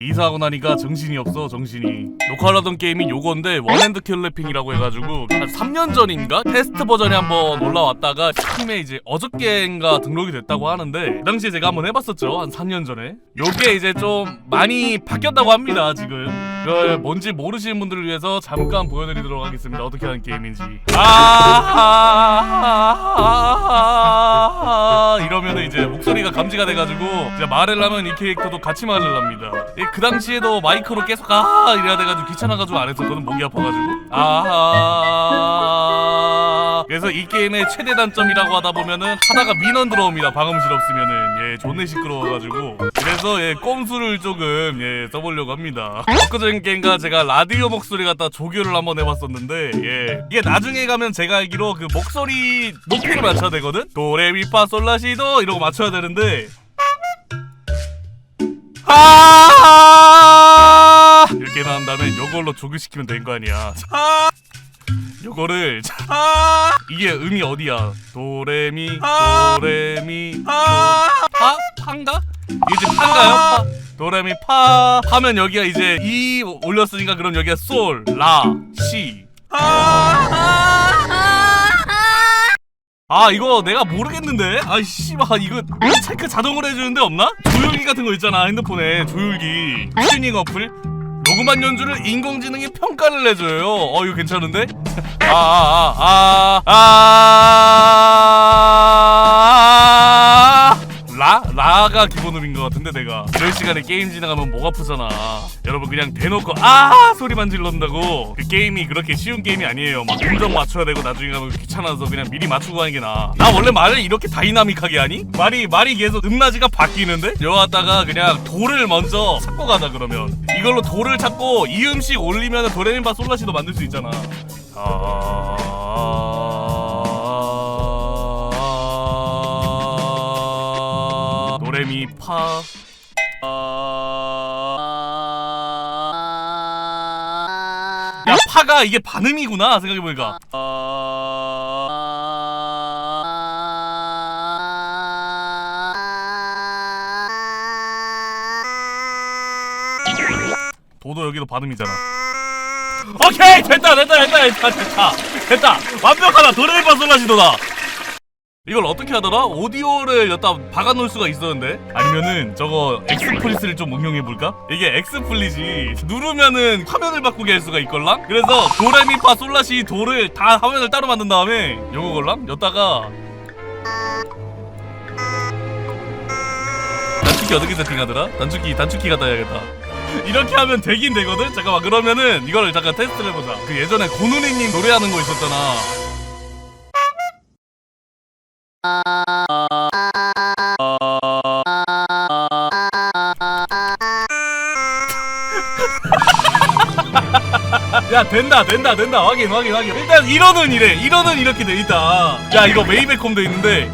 이사하고 나니까 정신이 없어 정신이. 녹화를 하던 게임이 요건데 원핸드 킬래핑이라고 해가지고 한 3년 전인가? 테스트 버전이 한번 올라왔다가 스팀에 이제 어저께인가 등록이 됐다고 하는데 그 당시에 제가 한번 해봤었죠 한 3년 전에. 요게 이제 좀 많이 바뀌었다고 합니다 지금. 그 뭔지 모르시는 분들을 위해서 잠깐 보여드리도록 하겠습니다. 어떻게 하는 게임인지. 아 이러면은 이제 목소리가 감지가 돼가지고 이제 말을 하면 이 캐릭터도 같이 말을 합니다. 예, 그 당시에도 마이크로 계속 아 이래야 돼가지고 귀찮아가지고 안 했었거든 목이 아파가지고. 아 그래서 이 게임의 최대 단점이라고 하다 보면은 하다가 민원 들어옵니다 방음실 없으면은. 예 존내 시끄러워가지고. 그래서 예 꼼수를 조금 예 써보려고 합니다. 엊그전 게임과 제가 라디오 목소리 갖다 조교를 한번 해봤었는데 예. 이게 나중에 가면 제가 알기로 그 목소리 높이를 맞춰야 되거든? 도레미파 솔라시도 이러고 맞춰야 되는데. 아 이렇게 나온 다음에 이걸로 조교시키면 된 거 아니야. 아 요거를 아! 이게 음이 어디야? 도레미 도레미. 파 파? 파인가? 이게 지금 파인가요? 파. 도레미 파. 하면 여기가 이제 이 올렸으니까 그럼 여기가 솔 라 시. 아! 이거 내가 모르겠는데? 아이씨 막 이거 체크 자동으로 해주는데 없나? 조율기 같은 거 있잖아 핸드폰에. 조율기. 튜닝 어플 녹음한 연주를 인공지능이 평가를 내줘요 어 이거 괜찮은데? 아, 아아아아 아 라? 라가 기본음인 것 같은데 내가. 이럴 시간에 게임 지나가면 목 아프잖아. 여러분 그냥 대놓고 아! 소리만 질른다고. 그 게임이 그렇게 쉬운 게임이 아니에요. 막 음정 맞춰야 되고 나중에 가면 귀찮아서 그냥 미리 맞추고 하는 게 나아. 나 원래 말을 이렇게 다이나믹하게 하니? 말이 말이 계속 음낮이가 바뀌는데? 여기다가 그냥 도를 먼저 찾고 가자 그러면. 이걸로 도를 찾고 이음씩 올리면 도레미파 솔라시도 만들 수 있잖아. 아... 도레미 파. 야 파가 이게 반음이구나 생각해보니까. 도도 여기도 반음이잖아. 오케이! 됐다 됐다 됐다 됐다 됐다. 됐다. 완벽하다. 도레미 파 솔라시도다 이걸 어떻게 하더라? 오디오를 여기다 박아놓을 수가 있었는데 아니면은 저거 엑스플릿을 좀 응용해볼까? 이게 엑스플릿이 누르면은 화면을 바꾸게 할 수가 있걸랑? 그래서 도레미파 솔라시 도를 다 화면을 따로 만든 다음에 요거 걸랑? 여기다가 단축키 어떻게 세팅하더라? 단축키 단축키 갖다 해야겠다 이렇게 하면 되긴 되거든? 잠깐만 그러면은 이거를 잠깐 테스트를 해보자 그 예전에 고누리님 노래하는 거 있었잖아 야 된다 된다 된다. 확인 확인 확인. 일단 1원은 이래. 1원은 이렇게 돼 있다. 야 이거 메이백홈 돼 있는데.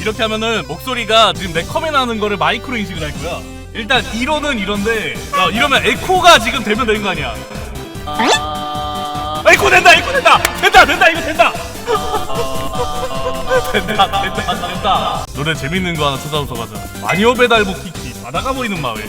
이렇게 하면은 목소리가 지금 내 컴에 나는 거를 마이크로 인식을 할 거야. 일단 1원은 이런데. 야 이러면 에코가 지금 되면 되는 거 아니야? 에코 된다 에코 된다. 된다 된다 이거 된다. 된다 된다 된다. 노래 재밌는 거 하나 찾아서 가자. 마녀 배달부 키키 바다가 보이는 마을